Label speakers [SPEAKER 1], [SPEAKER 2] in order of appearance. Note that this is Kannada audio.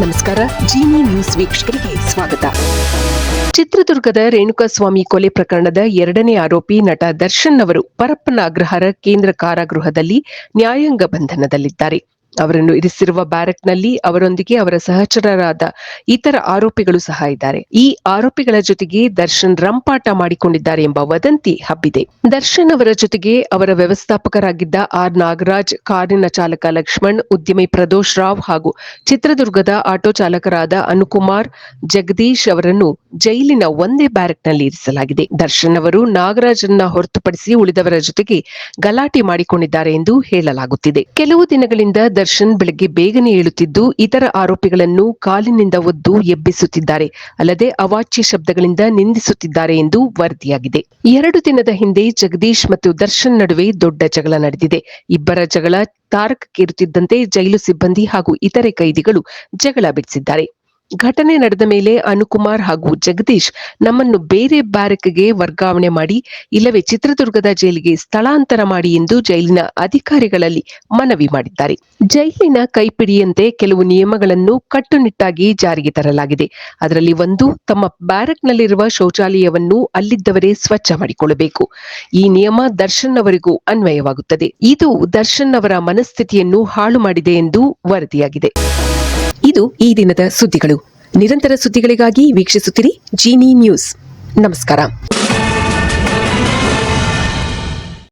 [SPEAKER 1] ನಮಸ್ಕಾರ. ಜಿನಿ ನ್ಯೂಸ್ ವೀಕ್ಷಕರಿಗೆ ಸ್ವಾಗತ. ಚಿತ್ರದುರ್ಗದ ರೇಣುಕಾಸ್ವಾಮಿ ಕೊಲೆ ಪ್ರಕರಣದ ಎರಡನೇ ಆರೋಪಿ ನಟ ದರ್ಶನ್ ಅವರು ಪರಪ್ಪನ ಅಗ್ರಹಾರ ಕೇಂದ್ರ ಕಾರಾಗೃಹದಲ್ಲಿ ನ್ಯಾಯಾಂಗ ಬಂಧನದಲ್ಲಿದ್ದಾರೆ. ಅವರನ್ನು ಇರಿಸಿರುವ ಬ್ಯಾರೆಕ್ನಲ್ಲಿ ಅವರೊಂದಿಗೆ ಅವರ ಸಹಚರರಾದ ಇತರ ಆರೋಪಿಗಳು ಸಹ ಇದ್ದಾರೆ. ಈ ಆರೋಪಿಗಳ ಜೊತೆಗೆ ದರ್ಶನ್ ರಂಪಾಟ ಮಾಡಿಕೊಂಡಿದ್ದಾರೆ ಎಂಬ ವದಂತಿ ಹಬ್ಬಿದೆ. ದರ್ಶನ್ ಅವರ ಜೊತೆಗೆ ಅವರ ವ್ಯವಸ್ಥಾಪಕರಾಗಿದ್ದ ಆರ್ ನಾಗರಾಜ್, ಕಾರಿನ ಚಾಲಕ ಲಕ್ಷ್ಮಣ್ ಉದ್ಯಮಿ ಪ್ರದೋಷ್ ರಾವ್ ಹಾಗೂ ಚಿತ್ರದುರ್ಗದ ಆಟೋ ಚಾಲಕರಾದ ಅನುಕುಮಾರ್, ಜಗದೀಶ್ ಅವರನ್ನು ಜೈಲಿನ ಒಂದೇ ಬ್ಯಾರೆಕ್ನಲ್ಲಿ ಇರಿಸಲಾಗಿದೆ. ದರ್ಶನ್ ಅವರು ನಾಗರಾಜನ್ನ ಹೊರತುಪಡಿಸಿ ಉಳಿದವರ ಜೊತೆಗೆ ಗಲಾಟೆ ಮಾಡಿಕೊಂಡಿದ್ದಾರೆ ಎಂದು ಹೇಳಲಾಗುತ್ತಿದೆ. ಕೆಲವು ದಿನಗಳಿಂದ ದರ್ಶನ್ ಬೆಳಗ್ಗೆ ಬೇಗನೆ ಏಳುತ್ತಿದ್ದು, ಇತರ ಆರೋಪಿಗಳನ್ನು ಕಾಲಿನಿಂದ ಒದ್ದು ಎಬ್ಬಿಸುತ್ತಿದ್ದಾರೆ. ಅಲ್ಲದೆ ಅವಾಚ್ಯ ಶಬ್ದಗಳಿಂದ ನಿಂದಿಸುತ್ತಿದ್ದಾರೆ ಎಂದು ವರದಿಯಾಗಿದೆ. ಎರಡು ದಿನದ ಹಿಂದೆ ಜಗದೀಶ್ ಮತ್ತು ದರ್ಶನ್ ನಡುವೆ ದೊಡ್ಡ ಜಗಳ ನಡೆದಿದೆ. ಇಬ್ಬರ ಜಗಳ ತಾರಕಕ್ಕೇರುತ್ತಿದ್ದಂತೆ ಜೈಲು ಸಿಬ್ಬಂದಿ ಹಾಗೂ ಇತರೆ ಕೈದಿಗಳು ಜಗಳ ಬಿಡಿಸಿದ್ದಾರೆ. ಘಟನೆ ನಡೆದ ಮೇಲೆ ಅನುಕುಮಾರ್ ಹಾಗೂ ಜಗದೀಶ್ ನಮ್ಮನ್ನು ಬೇರೆ ಬ್ಯಾರಕ್ಗೆ ವರ್ಗಾವಣೆ ಮಾಡಿ, ಇಲ್ಲವೇ ಚಿತ್ರದುರ್ಗದ ಜೈಲಿಗೆ ಸ್ಥಳಾಂತರ ಮಾಡಿ ಎಂದು ಜೈಲಿನ ಅಧಿಕಾರಿಗಳಲ್ಲಿ ಮನವಿ ಮಾಡಿದ್ದಾರೆ. ಜೈಲಿನ ಕೈಪಿಡಿಯಂತೆ ಕೆಲವು ನಿಯಮಗಳನ್ನು ಕಟ್ಟುನಿಟ್ಟಾಗಿ ಜಾರಿಗೆ ತರಲಾಗಿದೆ. ಅದರಲ್ಲಿ ಒಂದು, ತಮ್ಮ ಬ್ಯಾರಕ್ನಲ್ಲಿರುವ ಶೌಚಾಲಯವನ್ನು ಅಲ್ಲಿದ್ದವರೇ ಸ್ವಚ್ಛ ಮಾಡಿಕೊಳ್ಳಬೇಕು. ಈ ನಿಯಮ ದರ್ಶನ್ ಅವರಿಗೂ ಅನ್ವಯವಾಗುತ್ತದೆ. ಇದು ದರ್ಶನ್ ಅವರ ಮನಸ್ಥಿತಿಯನ್ನು ಹಾಳು ಮಾಡಿದೆ ಎಂದು ವರದಿಯಾಗಿದೆ. ಇದು ಈ ದಿನದ ಸುದ್ದಿಗಳು. ನಿರಂತರ ಸುದ್ದಿಗಳಿಗಾಗಿ ವೀಕ್ಷಿಸುತ್ತಿರಿ ಜೀನಿ ನ್ಯೂಸ್ ನಮಸ್ಕಾರ.